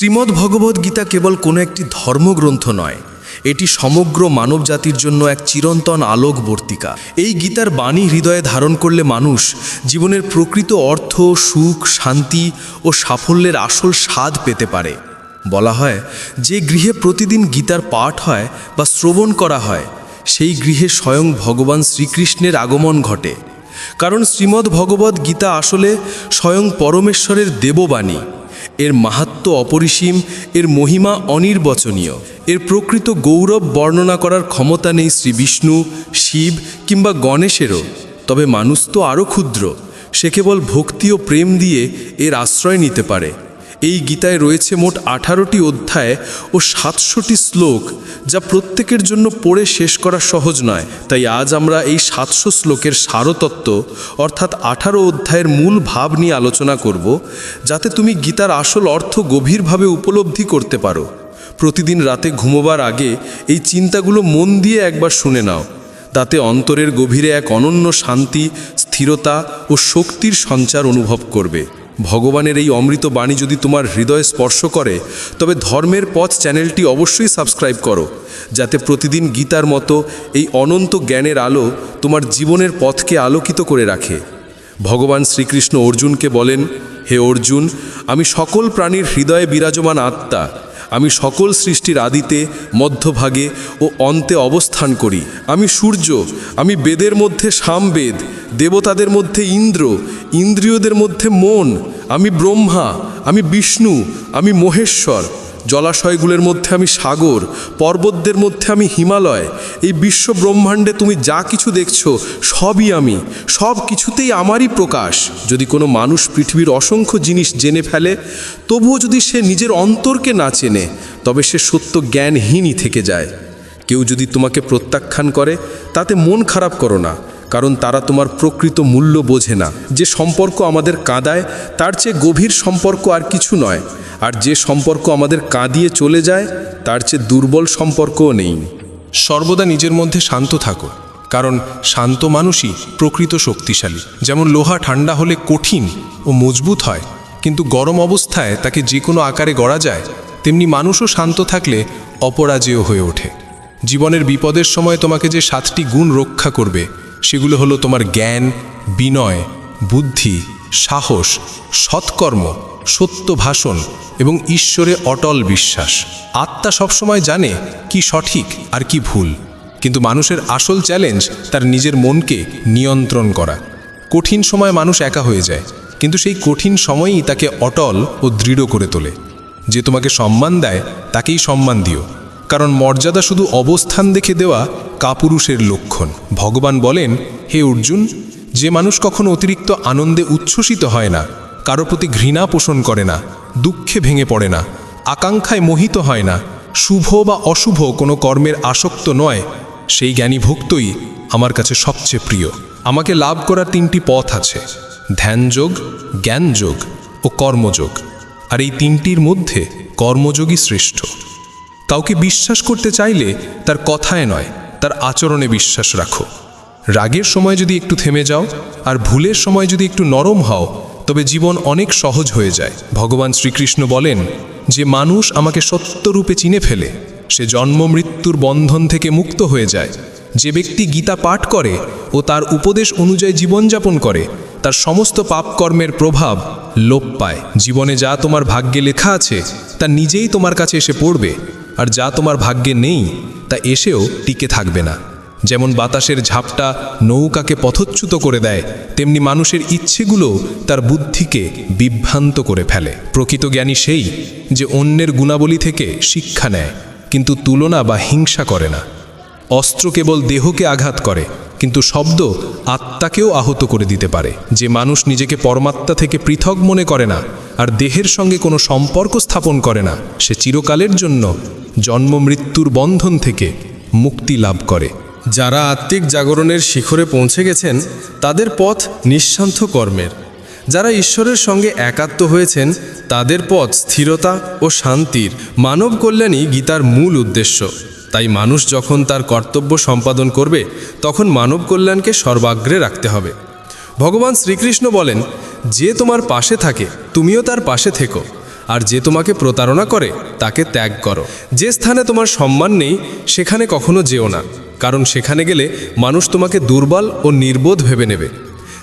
শ্রীমদ্ ভগবদ্ গীতা কেবল কোনো একটি ধর্মগ্রন্থ নয়, এটি সমগ্র মানব জাতির জন্য এক চিরন্তন আলোকবর্তিকা। এই গীতার বাণী হৃদয়ে ধারণ করলে মানুষ জীবনের প্রকৃত অর্থ, সুখ, শান্তি ও সাফল্যের আসল স্বাদ পেতে পারে। বলা হয়, যে গৃহে প্রতিদিন গীতার পাঠ হয় বা শ্রবণ করা হয়, সেই গৃহে স্বয়ং ভগবান শ্রীকৃষ্ণের আগমন ঘটে। কারণ শ্রীমদ্ ভগবদ্ গীতা আসলে স্বয়ং পরমেশ্বরের দেববাণী। এর মাহাত্ম অপরিসীম, এর মহিমা অনির্বচনীয়। এর প্রকৃত গৌরব বর্ণনা করার ক্ষমতা নেই শ্রী বিষ্ণু, শিব কিংবা গণেশেরও। তবে মানুষ তো আরও ক্ষুদ্র, সে কেবল ভক্তি ও প্রেম দিয়ে এর আশ্রয় নিতে পারে। এই গীতায় রয়েছে মোট আঠারোটি অধ্যায় ও সাতশোটি শ্লোক, যা প্রত্যেকের জন্য পড়ে শেষ করা সহজ নয়। তাই আজ আমরা এই সাতশো শ্লোকের সারতত্ত্ব, অর্থাৎ আঠারো অধ্যায়ের মূল ভাব নিয়ে আলোচনা করব, যাতে তুমি গীতার আসল অর্থ গভীরভাবে উপলব্ধি করতে পারো। প্রতিদিন রাতে ঘুমোবার আগে এই চিন্তাগুলো মন দিয়ে একবার শুনে নাও। তাতে অন্তরের গভীরে এক অনন্য শান্তি, স্থিরতা ও শক্তির সঞ্চার অনুভব করবে। ভগবানের এই অমৃত বাণী যদি তোমার হৃদয়ে স্পর্শ করে, তবে ধর্মের পথ চ্যানেলটি অবশ্যই সাবস্ক্রাইব করো, যাতে প্রতিদিন গীতার মতো এই অনন্ত জ্ঞানের আলো তোমার জীবনের পথকে আলোকিত করে রাখে। ভগবান শ্রীকৃষ্ণ অর্জুনকে বলেন, হে অর্জুন, আমি সকল প্রাণীর হৃদয়ে বিরাজমান আত্মা আমি সকল সৃষ্টির আদিতে, মধ্যভাগে ও অন্তে অবস্থান করি। আমি সূর্য, আমি বেদের মধ্যে সামবেদ, দেবতাদের মধ্যে ইন্দ্র, ইন্দ্রিয়দের মধ্যে মন, আমি ব্রহ্মা, আমি বিষ্ণু, আমি মহেশ্বর। জলাশয়গুলোর মধ্যে আমি সাগর, পর্বতদের মধ্যে আমি হিমালয়, এই বিশ্ব ব্রহ্মাণ্ডে তুমি যা কিছু দেখছ সবই আমি, সব কিছুতেই আমারই প্রকাশ। যদি কোনো মানুষ পৃথিবীর অসংখ্য জিনিস জেনে ফেলে, তবুও যদি সে নিজের অন্তরকে না চেনে, তবে সে সত্য জ্ঞানহীনই থেকে যায়। কেউ যদি তোমাকে প্রত্যাখ্যান করে, তাতে মন খারাপ করো না। কারণ তারা তোমার প্রকৃত মূল্য বোঝে না। যে সম্পর্ক আমাদের কাঁদায়, তার চেয়ে গভীর সম্পর্ক আর কিছু নয়। আর যে সম্পর্ক আমাদের কাঁদিয়ে চলে যায়, তার চেয়ে দুর্বল সম্পর্কও নেই। সর্বদা নিজের মধ্যে শান্ত থাকো, কারণ শান্ত মানুষই প্রকৃত শক্তিশালী। যেমন লোহা ঠান্ডা হলে কঠিন ও মজবুত হয়, কিন্তু গরম অবস্থায় তাকে যে কোনো আকারে গড়া যায়, তেমনি মানুষও শান্ত থাকলে অপরাজেয় হয়ে ওঠে। জীবনের বিপদের সময় তোমাকে যে সাতটি গুণ রক্ষা করবে সেগুলো হলো তোমার জ্ঞান, বিনয়, বুদ্ধি, সাহস, সৎকর্ম সত্য ভাষণ এবং ঈশ্বরে অটল বিশ্বাস। আত্মা সবসময় জানে কি সঠিক আর কি ভুল। কিন্তু মানুষের আসল চ্যালেঞ্জ তার নিজের মনকে নিয়ন্ত্রণ করা। কঠিন সময় মানুষ একা হয়ে যায়, কিন্তু সেই কঠিন সময়ই তাকে অটল ও দৃঢ় করে তোলে। যে তোমাকে সম্মান দেয়, তাকেই সম্মান দিও। কারণ মর্যাদা শুধু অবস্থান দেখে দেওয়া কাপুরুষের লক্ষণ। ভগবান বলেন, হে অর্জুন, যে মানুষ কখনো অতিরিক্ত আনন্দে উচ্ছ্বসিত হয় না, কারও প্রতি ঘৃণা পোষণ করে না, দুঃখে ভেঙে পড়ে না, আকাঙ্ক্ষায় মোহিত হয় না, শুভ বা অশুভ কোনো কর্মের আসক্ত নয়, সেই জ্ঞানী ভক্তই আমার কাছে সবচেয়ে প্রিয়। আমাকে লাভ করার তিনটি পথ আছে ধ্যানযোগ জ্ঞানযোগ ও কর্মযোগ আর এই তিনটির মধ্যে কর্মযোগই শ্রেষ্ঠ। কাউকে বিশ্বাস করতে চাইলে তার কথায় নয় তার আচরণে বিশ্বাস রাখো। রাগের সময় যদি একটু থেমে যাও আর ভুলের সময় যদি একটু নরম হও, তবে জীবন অনেক সহজ হয়ে যায়। ভগবান শ্রীকৃষ্ণ বলেন, যে মানুষ আমাকে সত্যরূপে চিনে ফেলে, সে জন্ম মৃত্যুর বন্ধন থেকে মুক্ত হয়ে যায়। যে ব্যক্তি গীতা পাঠ করে ও তার উপদেশ অনুযায়ী জীবনযাপন করে, তার সমস্ত পাপকর্মের প্রভাব লোপ পায়। জীবনে যা তোমার ভাগ্যে লেখা আছে, তা নিজেই তোমার কাছে এসে পড়বে। আর যা তোমার ভাগ্যে নেই, তা এসেও টিকে থাকবে না। যেমন বাতাসের ঝাপটা নৌকাকে পথচ্যুত করে দেয়, তেমনি মানুষের ইচ্ছেগুলো তার বুদ্ধিকে বিভ্রান্ত করে ফেলে। প্রকৃত জ্ঞানী সেই যে অন্যের গুণাবলী থেকে শিক্ষা নেয়, কিন্তু তুলনা বা হিংসা করে না। অস্ত্র কেবল দেহকে আঘাত করে কিন্তু শব্দ আত্মাকেও আহত করে দিতে পারে। যে মানুষ নিজেকে পরমাত্মা থেকে পৃথক মনে করে না, আর দেহের সঙ্গে কোনো সম্পর্ক স্থাপন করে না, সে চিরকালের জন্য জন্ম মৃত্যুর বন্ধন থেকে মুক্তি লাভ করে। যারা আত্মিক জাগরণের শিখরে পৌঁছে গেছেন, তাদের পথ নিঃস্বার্থ কর্মের। যারা ঈশ্বরের সঙ্গে একাত্ম হয়েছেন, তাদের পথ স্থিরতা ও শান্তির। মানব কল্যাণই গীতার মূল উদ্দেশ্য। তাই মানুষ যখন তার কর্তব্য সম্পাদন করবে, তখন মানব কল্যাণকে সর্বাগ্রে রাখতে হবে। ভগবান শ্রীকৃষ্ণ বলেন, যে তোমার পাশে থাকে, তুমিও তার পাশে থেকো। আর যে তোমাকে প্রতারণা করে, তাকে ত্যাগ করো। যে স্থানে তোমার সম্মান নেই, সেখানে কখনো যেও না। কারণ সেখানে গেলে মানুষ তোমাকে দুর্বল ও নির্বোধ ভেবে নেবে।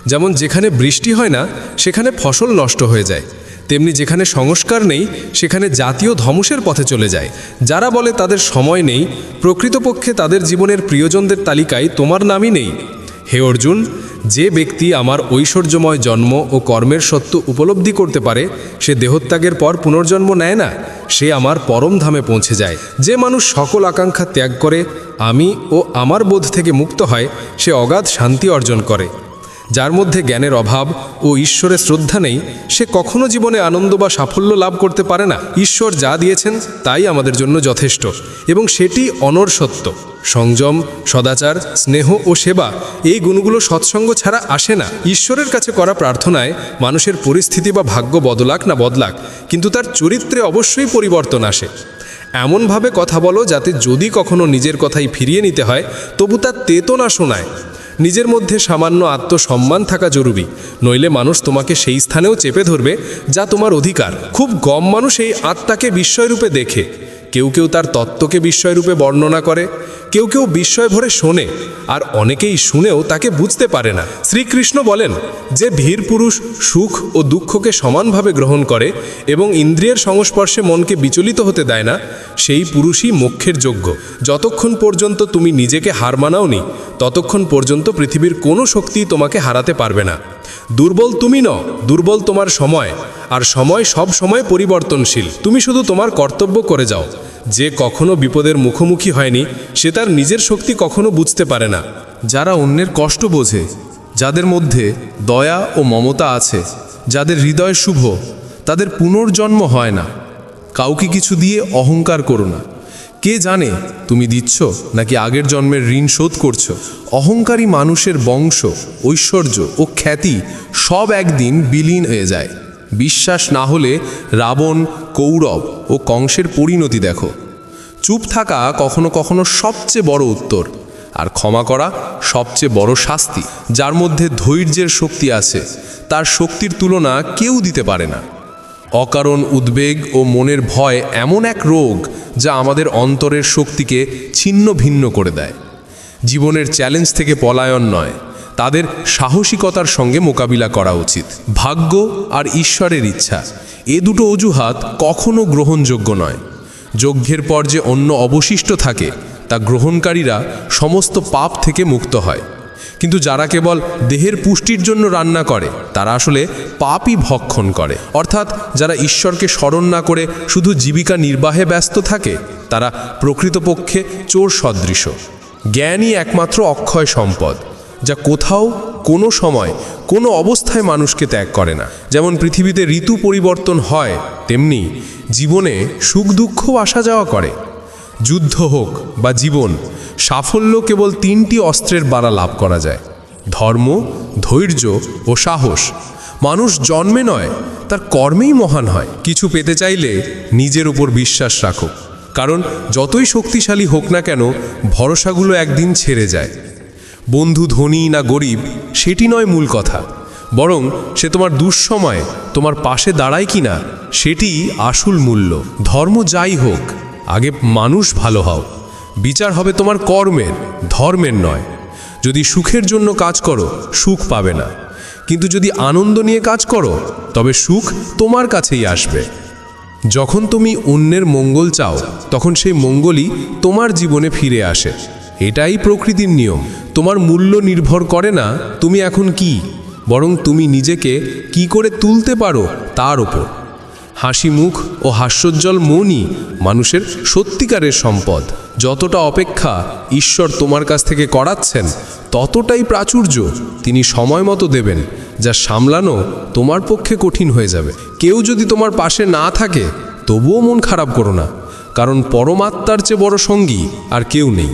যেমন যেখানে বৃষ্টি হয় না, সেখানে ফসল নষ্ট হয়ে যায়। তেমনি যেখানে সংস্কার নেই, সেখানে জাতীয় ধ্বংসের পথে চলে যায়। যারা বলে তাদের সময় নেই, প্রকৃতপক্ষে তাদের জীবনের প্রিয়জনদের তালিকায় তোমার নামই নেই। হে অর্জুন, যে ব্যক্তি আমার ঐশ্বর্যময় জন্ম ও কর্মের সত্য উপলব্ধি করতে পারে, সে দেহত্যাগের পর পুনর্জন্ম নেয় না, সে আমার পরম ধামে পৌঁছে যায়। যে মানুষ সকল আকাঙ্ক্ষা ত্যাগ করে, আমি ও আমার বোধ থেকে মুক্ত হয়, সে অগাধ শান্তি অর্জন করে। যার মধ্যে জ্ঞানের অভাব ও ঈশ্বরের শ্রদ্ধা নেই, সে কখনো জীবনে আনন্দ বা সাফল্য লাভ করতে পারে না। ঈশ্বর যা দিয়েছেন, তাই আমাদের জন্য যথেষ্ট এবং সেটি অনর সত্য। সংযম, সদাচার, স্নেহ ও সেবা, এই গুণগুলো সৎসঙ্গ ছাড়া আসে না। ঈশ্বরের কাছে করা প্রার্থনায় মানুষের পরিস্থিতি বা ভাগ্য বদলাক না বদলাক, কিন্তু তার চরিত্রে অবশ্যই পরিবর্তন আসে। এমনভাবে কথা বলো যাতে যদি কখনো নিজের কথাই ফিরিয়ে নিতে হয়, তবু তার তেতো না শোনায়। নিজের মধ্যে সামান্য আত্মসম্মান থাকা জরুরি। নইলে মানুষ তোমাকে সেই স্থানেও চেপে ধরবে, যা তোমার অধিকার। খুব কম মানুষ এই আত্মাকে বিস্ময়রূপে দেখে। কেউ কেউ তার তত্ত্বকে বিস্ময়রূপে বর্ণনা করে, কেউ কেউ বিস্ময় ভরে শোনে, আর অনেকেই শুনেও তাকে বুঝতে পারে না। শ্রীকৃষ্ণ বলেন, যে ভীর পুরুষ সুখ ও দুঃখকে সমানভাবে গ্রহণ করে এবং ইন্দ্রিয়ের সংস্পর্শে মনকে বিচলিত হতে দেয় না, সেই পুরুষই মোক্ষের যোগ্য। যতক্ষণ পর্যন্ত তুমি নিজেকে হার মানাওনি, ততক্ষণ পর্যন্ত পৃথিবীর কোনো শক্তি তোমাকে হারাতে পারবে না। দুর্বল তুমি ন দুর্বল তোমার সময়। আর সময় সব সময় পরিবর্তনশীল। তুমি শুধু তোমার কর্তব্য করে যাও। যে কখনো বিপদের মুখোমুখি হয়নি, সে তার নিজের শক্তি কখনো বুঝতে পারে না। যারা অন্যের কষ্ট বোঝে, যাদের মধ্যে দয়া ও মমতা আছে, যাদের হৃদয় শুভ, তাদের পুনর্জন্ম হয় না। কাউকে কিছু দিয়ে অহংকার করো না। কে জানে তুমি দিচ্ছ নাকি আগের জন্মের ঋণ শোধ করছ? অহংকারী মানুষের বংশ, ঐশ্বর্য ও খ্যাতি সব একদিন বিলীন হয়ে যায়। বিশ্বাস না হলে রাবণ, কৌরব ও কংসের পরিণতি দেখো। চুপ থাকা কখনো কখনো সবচেয়ে বড় উত্তর। আর ক্ষমা করা সবচেয়ে বড় শাস্তি, যার মধ্যে ধৈর্যের শক্তি আছে। তার শক্তির তুলনা কেউ দিতে পারে না। অকারণ উদ্বেগ ও মনের ভয় এমন এক রোগ যা আমাদের অন্তরের শক্তিকে ছিন্ন ভিন্ন করে দেয়। জীবনের চ্যালেঞ্জ থেকে পলায়ন নয়, তাদের সাহসিকতার সঙ্গে মোকাবিলা করা উচিত। ভাগ্য আর ঈশ্বরের ইচ্ছা, এ দুটো অজুহাত কখনো গ্রহণযোগ্য নয়। যজ্ঞের পর যে অন্য অবশিষ্ট থাকে, তা গ্রহণকারীরা সমস্ত পাপ থেকে মুক্ত হয়। কিন্তু যারা কেবল দেহের পুষ্টির জন্য রান্না করে, তারা আসলে পাপই ভক্ষণ করে। অর্থাৎ যারা ঈশ্বরকে স্মরণ না করে শুধু জীবিকা নির্বাহে ব্যস্ত থাকে, তারা প্রকৃতপক্ষে চোর সদৃশ। জ্ঞানই একমাত্র অক্ষয় সম্পদ, যা কোথাও, কোনো সময়, কোনো অবস্থায় মানুষকে ত্যাগ করে না। যেমন পৃথিবীতে ঋতু পরিবর্তন হয়, তেমনি জীবনে সুখ দুঃখও আসা যাওয়া করে। যুদ্ধ হোক বা জীবন সাফল্য কেবল তিনটি অস্ত্রের দ্বারা লাভ করা যায়। ধর্ম, ধৈর্য ও সাহস। মানুষ জন্মে নয়, তার কর্মেই মহান হয়। কিছু পেতে চাইলে নিজের উপর বিশ্বাস রাখো। কারণ যতই শক্তিশালী হোক না কেন, ভরসাগুলো একদিন ছেড়ে যায়। বন্ধু, ধনী না গরিব, সেটি নয় মূল কথা। বরং সে তোমার দুঃসময়ে, তোমার পাশে দাঁড়ায় কি না সেটি আসল মূল্য। ধর্ম যাই হোক, আগে মানুষ ভালো হও। বিচার হবে তোমার কর্মের, ধর্মের নয়। যদি সুখের জন্য কাজ করো, সুখ পাবে না। কিন্তু যদি আনন্দ নিয়ে কাজ করো, তবে সুখ তোমার কাছেই আসবে। যখন তুমি অন্যের মঙ্গল চাও, তখন সেই মঙ্গলই তোমার জীবনে ফিরে আসে। এটাই প্রকৃতির নিয়ম। তোমার মূল্য নির্ভর করে না তুমি এখন কি, বরং তুমি নিজেকে কি করে তুলতে পারো তার ওপর হাসি মুখ ও হাস্যোজ্জ্বল মনই মানুষের সত্যিকারের সম্পদ। যতটা অপেক্ষা ঈশ্বর তোমার কাছ থেকে করাচ্ছেন, ততটাই প্রাচুর্য তিনি সময় মতো দেবেন, যা সামলানো তোমার পক্ষে কঠিন হয়ে যাবে। কেউ যদি তোমার পাশে না থাকে, তবুও মন খারাপ করো না, কারণ পরমাত্মার চেয়ে বড় সঙ্গী আর কেউ নেই।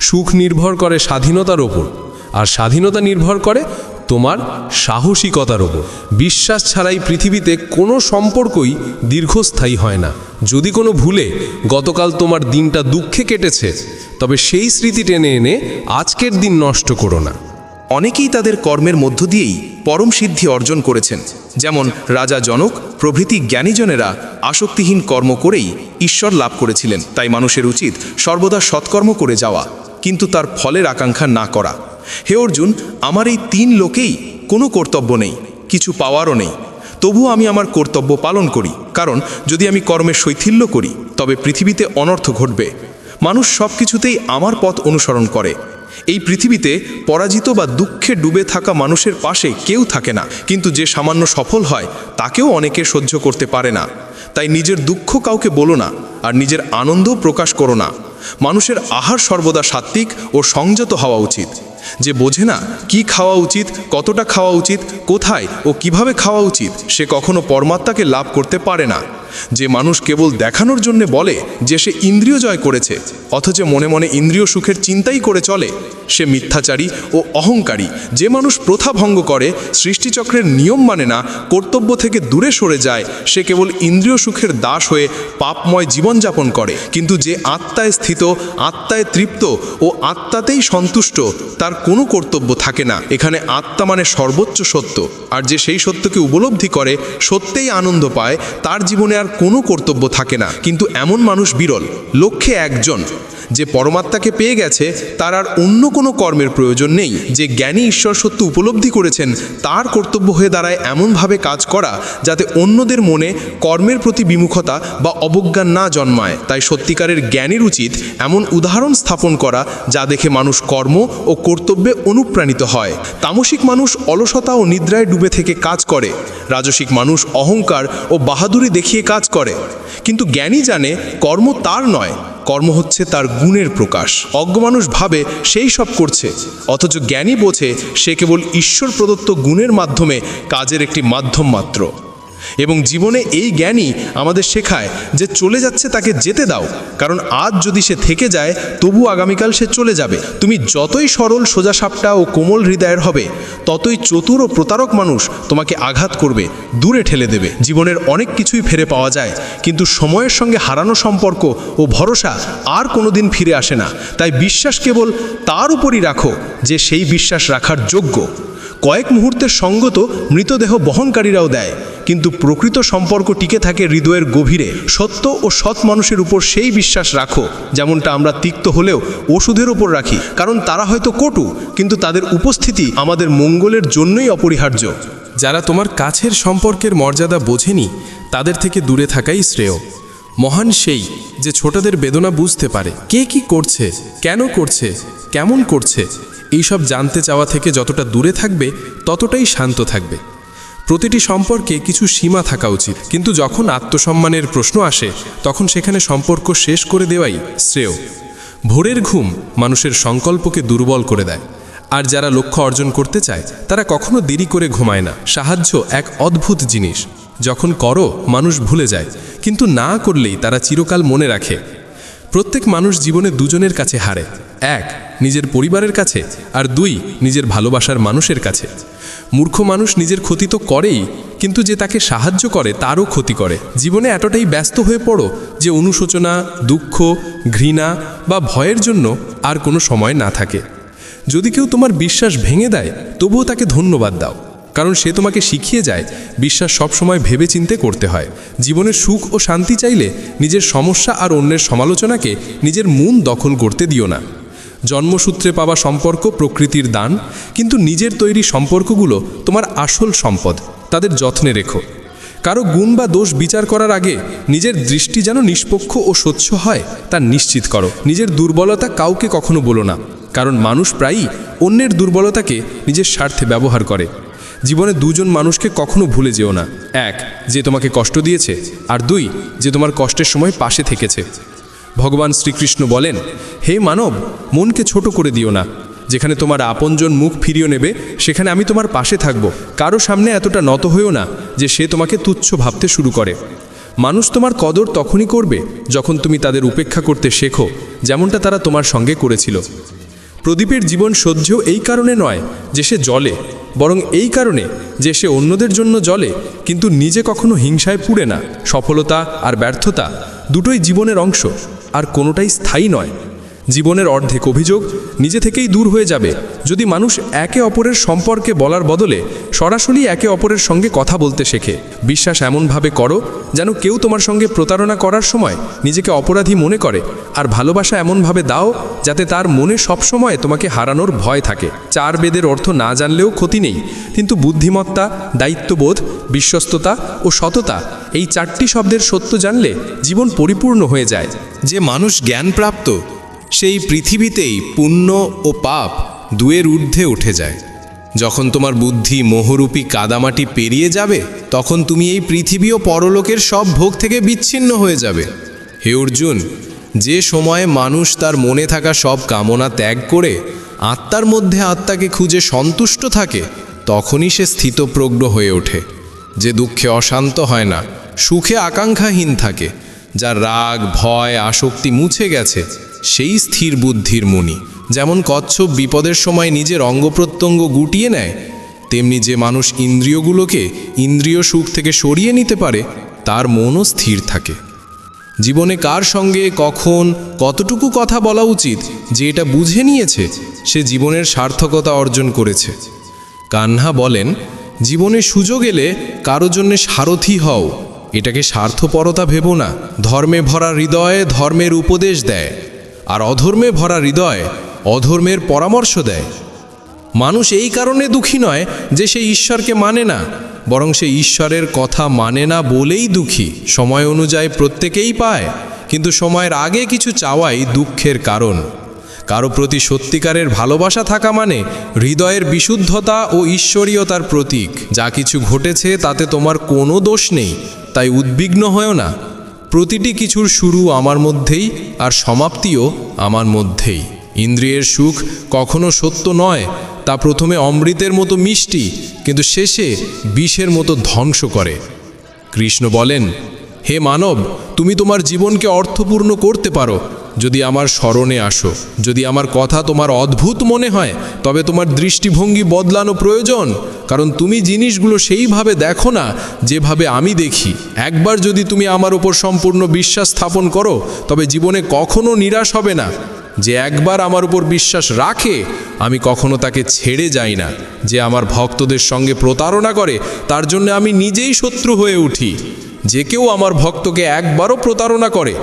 সুখ নির্ভর করে স্বাধীনতার ওপর, আর স্বাধীনতা নির্ভর করে তোমার সাহসিকতার ওপর। বিশ্বাস ছাড়াই পৃথিবীতে কোনো সম্পর্কই দীর্ঘস্থায়ী হয় না। যদি কোনো ভুলে গতকাল তোমার দিনটা দুঃখে কেটেছে, তবে সেই স্মৃতি টেনে এনে আজকের দিন নষ্ট করো না। অনেকেই তাদের কর্মের মধ্য দিয়েই পরম সিদ্ধি অর্জন করেছেন। যেমন রাজা জনক, প্রভৃতি জ্ঞানীজনেরা আসক্তিহীন কর্ম করেই ঈশ্বর লাভ করেছিলেন। তাই মানুষের উচিত সর্বদা সৎকর্ম করে যাওয়া, কিন্তু তার ফলের আকাঙ্ক্ষা না করা। হে অর্জুন, আমার এই তিন লোকেই কোনো কর্তব্য নেই, কিছু পাওয়ারও নেই। তবুও আমি আমার কর্তব্য পালন করি, কারণ যদি আমি কর্মের শৈথিল্য করি, তবে পৃথিবীতে অনর্থ ঘটবে। মানুষ সব কিছুতেই আমার পথ অনুসরণ করে। এই পৃথিবীতে পরাজিত বা দুঃখে ডুবে থাকা মানুষের পাশে কেউ থাকে না, কিন্তু যে সামান্য সফল হয়, তাকেও অনেকে সহ্য করতে পারে না। তাই নিজের দুঃখ কাউকে বলো না, আর নিজের আনন্দও প্রকাশ করো না। মানুষের আহার সর্বদা সাত্ত্বিক ও সংযত হওয়া উচিত। যে বোঝে না কি খাওয়া উচিত, কতটা খাওয়া উচিত, কোথায় ও কীভাবে খাওয়া উচিত, সে কখনো পরমাত্মাকে লাভ করতে পারে না। যে মানুষ কেবল দেখানোর জন্য বলে যে সে ইন্দ্রিয় জয় করেছে, অথচ মনে মনে ইন্দ্রিয় সুখের চিন্তাই করে চলে, সে মিথ্যাচারী ও অহংকারী। যে মানুষ প্রথা ভঙ্গ করে, সৃষ্টিচক্রের নিয়ম মানে না, কর্তব্য থেকে দূরে সরে যায়, সে কেবল ইন্দ্রিয় সুখের দাস হয়ে পাপময় জীবনযাপন করে। কিন্তু যে আত্মায় স্থিত, আত্মায় তৃপ্ত ও আত্মাতেই সন্তুষ্ট, তার কোনো কর্তব্য থাকে না। এখানে আত্মা মানে সর্বোচ্চ সত্য। আর যে সেই সত্যকে উপলব্ধি করে, সত্যেই আনন্দ পায়, তার জীবনে আর কোনো কর্তব্য থাকে না। কিন্তু এমন মানুষ বিরল, লক্ষ্যে একজন, যে পরমাত্মাকে পেয়ে গেছে, তার আর অন্য কোনো কর্মের প্রয়োজন নেই। যে জ্ঞানী ঈশ্বর সত্য উপলব্ধি করেছেন, তার কর্তব্য হয়ে দাঁড়ায় এমনভাবে কাজ করা, যাতে অন্যদের মনে কর্মের প্রতি বিমুখতা বা অবজ্ঞা না জন্মায়। তাই সত্যিকারের জ্ঞানীর উচিত এমন উদাহরণ স্থাপন করা, যা দেখে মানুষ কর্ম ও কর্তব্যে অনুপ্রাণিত হয়। তামসিক মানুষ অলসতা ও নিদ্রায় ডুবে থেকে কাজ করে। রাজসিক মানুষ অহংকার ও বাহাদুরি দেখিয়ে কাজ করে। কিন্তু জ্ঞানী জানে কর্ম তার নয়, কর্ম হচ্ছে তার গুণের প্রকাশ। অজ্ঞ মানুষ ভাবে সেই সব করছে, অথচ জ্ঞানী বোঝে সে কেবল ঈশ্বর প্রদত্ত গুণের মাধ্যমে কাজের একটি মাধ্যম মাত্র। এবং জীবনে এই জ্ঞানই আমাদের শেখায় যে চলে যাচ্ছে তাকে যেতে দাও। কারণ আজ যদি সে থেকে যায়, তবু আগামীকাল সে চলে যাবে। তুমি যতই সরল সোজাসাপটা ও কোমল হৃদয়ের হবে, ততই চতুর ও প্রতারক মানুষ তোমাকে আঘাত করবে, দূরে ঠেলে দেবে। জীবনের অনেক কিছুই ফেরে পাওয়া যায়, কিন্তু সময়ের সঙ্গে হারানো সম্পর্ক ও ভরসা আর কোনোদিন ফিরে আসে না। তাই বিশ্বাস কেবল তার উপরই রাখো যে সেই বিশ্বাস রাখার যোগ্য। কয়েক মুহূর্তের সঙ্গত মৃতদেহ বহনকারীরাও দেয়, কিন্তু প্রকৃত সম্পর্ক টিকে থাকে হৃদয়ের গভীরে। সত্য ও সৎ মানুষের উপর সেই বিশ্বাস রাখো, যেমনটা আমরা তিক্ত হলেও ওষুধের ওপর রাখি। কারণ তারা হয়তো কটু, কিন্তু তাদের উপস্থিতি আমাদের মঙ্গলের জন্যই অপরিহার্য। যারা তোমার কাছের সম্পর্কের মর্যাদা বোঝেনি, তাদের থেকে দূরে থাকাই শ্রেয়। মহান সেই যে ছোটদের বেদনা বুঝতে পারে। কে কি করছে? কেন করছে? কেমন করছে? এইসব জানতে চাওয়া থেকে যতটা দূরে থাকবে, ততটাই শান্ত থাকবে। প্রতিটি সম্পর্কে কিছু সীমা থাকা উচিত, কিন্তু যখন আত্মসম্মানের প্রশ্ন আসে, তখন সেখানে সম্পর্ক শেষ করে দেওয়াই শ্রেয়। ভোরের ঘুম মানুষের সংকল্পকে দুর্বল করে দেয়, আর যারা লক্ষ্য অর্জন করতে চায়, তারা কখনো দেরি করে ঘুমায় না। সাহায্য এক অদ্ভুত জিনিস। যখন করো, মানুষ ভুলে যায়, কিন্তু না করলেই তারা চিরকাল মনে রাখে প্রত্যেক মানুষ জীবনে দুজনের কাছে হারে। এক, নিজের পরিবারের কাছে, আর দুই, নিজের ভালোবাসার মানুষের কাছে। মূর্খ মানুষ নিজের ক্ষতি তো করেই, কিন্তু যে তাকে সাহায্য করে, তারও ক্ষতি করে। জীবনে এতটাই ব্যস্ত হয়ে পড়ো যে অনুশোচনা, দুঃখ, ঘৃণা বা ভয়ের জন্য আর কোনো সময় না থাকে। যদি কেউ তোমার বিশ্বাস ভেঙে দেয়, তবুও তাকে ধন্যবাদ দাও। কারণ সে তোমাকে শিখিয়ে যায়, বিশ্বাস সবসময় ভেবে চিনতে করতে হয়। জীবনের সুখ ও শান্তি চাইলে নিজের সমস্যা আর অন্যের সমালোচনাকে নিজের মন দখল করতে দিও না। জন্মসূত্রে পাওয়া সম্পর্ক প্রকৃতির দান, কিন্তু নিজের তৈরি সম্পর্কগুলো তোমার আসল সম্পদ, তাদের যত্নে রেখো। কারও গুণ বা দোষ বিচার করার আগে নিজের দৃষ্টি যেন নিষ্পক্ষ ও স্বচ্ছ হয়, তা নিশ্চিত করো। নিজের দুর্বলতা কাউকে কখনো বলো না, কারণ মানুষ প্রায়ই অন্যের দুর্বলতাকে নিজের স্বার্থে ব্যবহার করে। জীবনে দুজন মানুষকে কখনো ভুলে যেও না। এক, যে তোমাকে কষ্ট দিয়েছে, আর দুই, যে তোমার কষ্টের সময় পাশে থেকেছে। ভগবান শ্রীকৃষ্ণ বলেন, হে মানব, মনকে ছোট করে দিও না। যেখানে তোমার আপনজন মুখ ফিরিয়ে নেবে, সেখানে আমি তোমার পাশে থাকব। কারও সামনে এতটা নত হয়েও না, যে সে তোমাকে তুচ্ছ ভাবতে শুরু করে। মানুষ তোমার কদর তখনই করবে, যখন তুমি তাদের উপেক্ষা করতে শেখো, যেমনটা তারা তোমার সঙ্গে করেছিল। প্রদীপের জীবন সহ্য এই কারণে নয়, যে সে জলে বরং এই কারণে যে সে অন্যদের জন্য জলে কিন্তু নিজে কখনো হিংসায় পুড়ে না। সফলতা আর ব্যর্থতা দুটোই জীবনের অংশ, আর কোনোটাই স্থায়ী নয়। জীবনের অর্ধেক অভিযোগ নিজে থেকেই দূর হয়ে যাবে। যদি মানুষ একে অপরের সম্পর্কে বলার বদলে সরাসরি একে অপরের সঙ্গে কথা বলতে শেখে, বিশ্বাস এমনভাবে করো যেন কেউ তোমার সঙ্গে প্রতারণা করার সময় নিজেকে অপরাধী মনে করে আর ভালোবাসা এমনভাবে দাও যাতে তার মনে সবসময় তোমাকে হারানোর ভয় থাকে। চার বেদের অর্থ না জানলেও ক্ষতি নেই, কিন্তু বুদ্ধিমত্তা, দায়িত্ববোধ, বিশ্বস্ততা ও সততা এই চারটি শব্দের সত্য জানলে জীবন পরিপূর্ণ হয়ে যায়। যে মানুষ জ্ঞানপ্রাপ্ত সেই পৃথিবীতেই পুণ্য ও পাপ দুয়ের ঊর্ধ্বে উঠে যায়। যখন তোমার বুদ্ধি মোহরূপী কাদামাটি পেরিয়ে যাবে, তখন তুমি এই পৃথিবী ও পরলোকের সব ভোগ থেকে বিচ্ছিন্ন হয়ে যাবে। হে অর্জুন, যে সময়ে মানুষ তার মনে থাকা সব কামনা ত্যাগ করে আত্মার মধ্যে আত্মাকে খুঁজে সন্তুষ্ট থাকে, তখনই সে স্থিতপ্রজ্ঞ হয়ে ওঠে। যে দুঃখে অশান্ত হয় না, সুখে আকাঙ্ক্ষাহীন থাকে, যার রাগ, ভয়, আসক্তি মুছে গেছে সেই স্থির বুদ্ধির মুনি। যেমন কচ্ছপ বিপদের সময় নিজের অঙ্গ প্রত্যঙ্গ গুটিয়ে নেয়, তেমনি যে মানুষ ইন্দ্রিয়গুলোকে ইন্দ্রিয় সুখ থেকে সরিয়ে নিতে পারে, তার মনও স্থির থাকে। জীবনে কার সঙ্গে, কখন, কতটুকু কথা বলা উচিত, যে এটা বুঝে নিয়েছে, সে জীবনের সার্থকতা অর্জন করেছে। কান্হা বলেন, জীবনে সুযোগ এলে কারও জন্যে সারথি হও। এটাকে স্বার্থপরতা ভেবো না। ধর্মে ভরা হৃদয়ে ধর্মের উপদেশ দেয়। আর অধর্মে ভরা হৃদয় অধর্মের পরামর্শ দেয়। মানুষ এই কারণে দুঃখী নয় যে সে ঈশ্বরকে মানে না, বরং সে ঈশ্বরের কথা মানে না বলেই দুঃখী। সময় অনুযায়ী প্রত্যেকেই পায়, কিন্তু সময়ের আগে কিছু চাওয়াই দুঃখের কারণ। কারও প্রতি সত্যিকারের ভালোবাসা থাকা মানে হৃদয়ের বিশুদ্ধতা ও ঈশ্বরীয়তার প্রতীক। যা কিছু ঘটেছে তাতে তোমার কোনো দোষ নেই, তাই উদ্বিগ্ন হয়েও না। প্রতিটি কিছুর শুরু আমার মধ্যেই আর সমাপ্তিও আমার মধ্যেই। ইন্দ্রিয়ের সুখ কখনো সত্য নয়, তা প্রথমে অমৃতের মতো মিষ্টি, কিন্তু শেষে বিষের মতো ধ্বংস করে। কৃষ্ণ বলেন, হে মানব, তুমি তোমার জীবনকে অর্থপূর্ণ করতে পারো যদি আমার স্মরণে আসো, যদি আমার কথা তোমার অদ্ভুত মনে হয়, তবে তোমার দৃষ্টিভঙ্গি বদলানো প্রয়োজন, কারণ তুমি জিনিসগুলো সেইভাবে দেখো না যেভাবে আমি দেখি। একবার যদি তুমি আমার উপর সম্পূর্ণ বিশ্বাস স্থাপন করো, তবে জীবনে কখনো নিরাশ হবে না। যে একবার আমার উপর বিশ্বাস রাখে, আমি কখনো তাকে ছেড়ে যাই না। যে আমার ভক্তদের সঙ্গে প্রতারণা করে, তার জন্য আমি নিজেই শত্রু হয়ে উঠি। যে কেউ আমার ভক্তকে একবারও প্রতারণা করে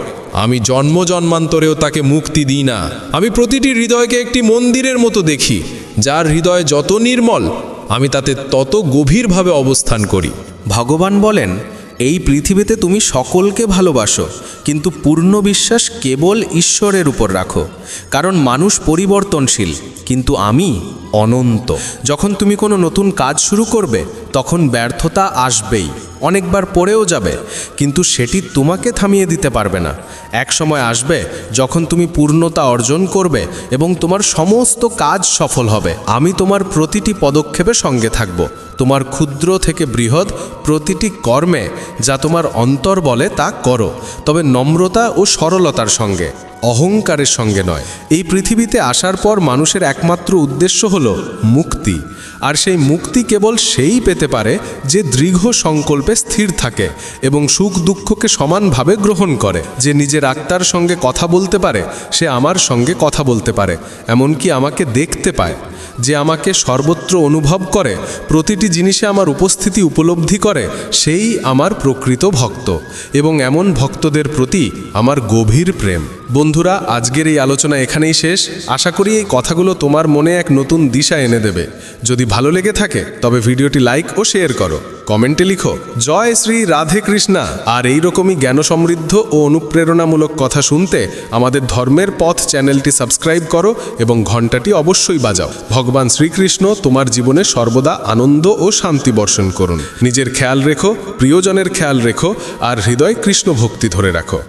আমি জন্ম জন্মান্তরেও তাকে মুক্তি দিই না। আমি প্রতিটি হৃদয়কে একটি মন্দিরের মতো দেখি, যার হৃদয় যত নির্মল, আমি তাতে তত গভীরভাবে অবস্থান করি। ভগবান বলেন, এই পৃথিবীতে তুমি সকলকে ভালোবাসো, কিন্তু পূর্ণ বিশ্বাস কেবল ঈশ্বরের উপর রাখো। কারণ মানুষ পরিবর্তনশীল, কিন্তু আমি অনন্ত। যখন তুমি কোনো নতুন কাজ শুরু করবে, তখন ব্যর্থতা আসবেই, অনেকবার পড়েও যাবে, কিন্তু সেটি তোমাকে থামিয়ে দিতে পারবে না। এক সময় আসবে যখন তুমি পূর্ণতা অর্জন করবে এবং তোমার সমস্ত কাজ সফল হবে। আমি তোমার প্রতিটি পদক্ষেপে সঙ্গে থাকব। তোমার ক্ষুদ্র থেকে বৃহৎ প্রতিটি কর্মে যা তোমার অন্তর বলে তা করো। তবে নম্রতা ও সরলতার সঙ্গে। অহংকারের সঙ্গে নয়। এই পৃথিবীতে আসার পর মানুষের একমাত্র উদ্দেশ্য হল মুক্তি। আর সেই মুক্তি কেবল সেই পেতে পারে যে দৃঢ় সংকল্পে স্থির থাকে এবং সুখ দুঃখকে সমানভাবে গ্রহণ করে। যে নিজের আত্মার সঙ্গে কথা বলতে পারে, সে আমার সঙ্গে কথা বলতে পারে, এমনকি আমাকে দেখতে পায়। যে আমাকে সর্বত্র অনুভব করে, প্রতিটি জিনিসে আমার উপস্থিতি উপলব্ধি করে, সেই আমার প্রকৃত ভক্ত এবং এমন ভক্তদের প্রতি আমার গভীর প্রেম। বন্ধুরা, আজকের এই আলোচনা এখানেই শেষ। আশা করি এই কথাগুলো তোমার মনে এক নতুন দিশা এনে দেবে। যদি ভালো লেগে থাকে, তবে ভিডিওটি লাইক ও শেয়ার করো। কমেন্টে লিখো, জয় শ্রী রাধে কৃষ্ণা। আর এই রকমই জ্ঞান সমৃদ্ধ ও অনুপ্রেরণামূলক কথা শুনতে আমাদের ধর্মের পথ চ্যানেলটি সাবস্ক্রাইব করো এবং ঘন্টাটি অবশ্যই বাজাও। ভগবান শ্রীকৃষ্ণ তোমার জীবনে সর্বদা আনন্দ ও শান্তি বর্ষণ করুন। নিজের খেয়াল রেখো, প্রিয়জনের খেয়াল রেখো, আর হৃদয় কৃষ্ণ ভক্তি ধরে রাখো।